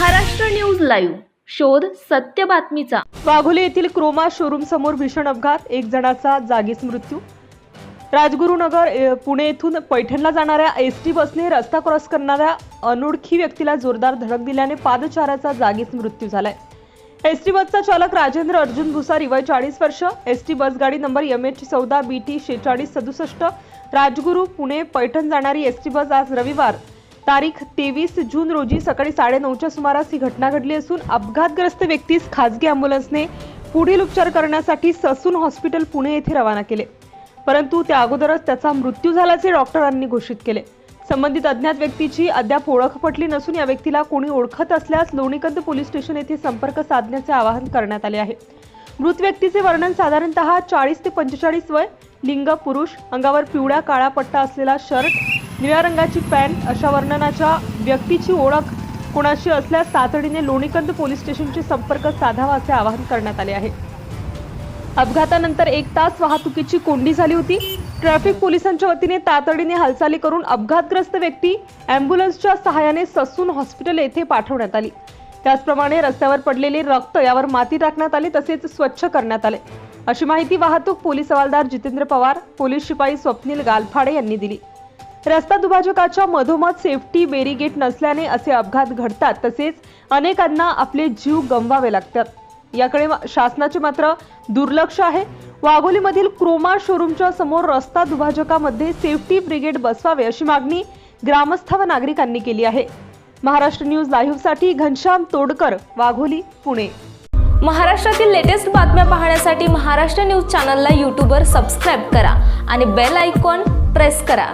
Maharashtra news live. शोध सत्य बातमीचा. वाघोली येथील क्रोमा शोरूम समोर भीषण अपघात. एक जणाचा जागीच मृत्यू. राजगुरुनगर पुणे येथून पैठणला जाणाऱ्या एस टी बसने रस्ता क्रॉस करणाऱ्या अनोळखी व्यक्तीला जोरदार धडक दिल्याने पादचाराचा जागीच मृत्यू झालाय. एस टी बसचा चालक राजेंद्र अर्जुन भुसारी वय चाळीस वर्ष एस टी बस गाडी नंबर एम एच चौदा बी टी शेचाळीस सदुसष्ट राजगुरू पुणे पैठण जाणारी एस टी बस आज रविवार तारीख तेवीस जून रोजी सकाळी साडेनऊच्या सुमारास ही घटना घडली असून अपघातग्रस्त व्यक्तीस खासगी अँब्युलन्सने पुढील उपचार करण्यासाठी ससून हॉस्पिटल पुणे येथे रवाना केले. परंतु त्या अगोदरच त्याचा मृत्यू झाल्याचे डॉक्टरांनी घोषित केले. संबंधित अज्ञात व्यक्तीची अद्याप ओळख पटली नसून या व्यक्तीला कोणी ओळखत असल्यास लोणीकंद पोलीस स्टेशन येथे संपर्क साधण्याचे आवाहन करण्यात आले आहे. मृत व्यक्तीचे वर्णन साधारणतः चाळीस ते पंचेचाळीस वय लिंग पुरुष अंगावर पिवळ्या काळा पट्टा असलेला शर्ट निळ्या रंगाची पॅन्ट अशा वर्णनाच्या व्यक्तीची ओळख कोणाशी असल्यास तातडीने लोणीकंद पोलीस स्टेशनशी संपर्क साधावा असे आवाहन करण्यात आले आहे. अपघातानंतर एक तास वाहतुकीची कोंडी झाली होती. ट्रॅफिक पोलिसांच्या वतीने तातडीने हालचाली करून अपघातग्रस्त व्यक्ती अँब्युलन्सच्या सहाय्याने ससून हॉस्पिटल येथे पाठवण्यात आली. त्याचप्रमाणे रस्त्यावर पडलेले रक्त यावर माती टाकण्यात आली तसेच स्वच्छ करण्यात आले. अशी माहिती वाहतूक पोलीस हवालदार जितेंद्र पवार पोलीस शिपाई स्वप्नील गालफाडे यांनी दिली. रस्ता दुभाजकाच्या मधोमध सेफ्टी बेरीगेट नसल्याने असे अपघात घडतात. तसेच अनेकांना आपले जीव गमवावे लागतात. याकडे शासनाचे मात्र दुर्लक्ष आहे. वाघोलीमधील क्रोमा शोरूमच्या समोर रस्ता दुभाजकामध्ये सेफ्टी ब्रिगेड बसवावे अशी मागणी ग्रामस्थ व नागरिकांनी केली आहे. महाराष्ट्र न्यूज लाईव्हसाठी घनश्याम तोडकर वाघोली पुणे. महाराष्ट्रातील लेटेस्ट बातम्या पाहण्यासाठी महाराष्ट्र न्यूज चॅनलला यूट्यूबवर सबस्क्राईब करा आणि बेल आयकॉन प्रेस करा.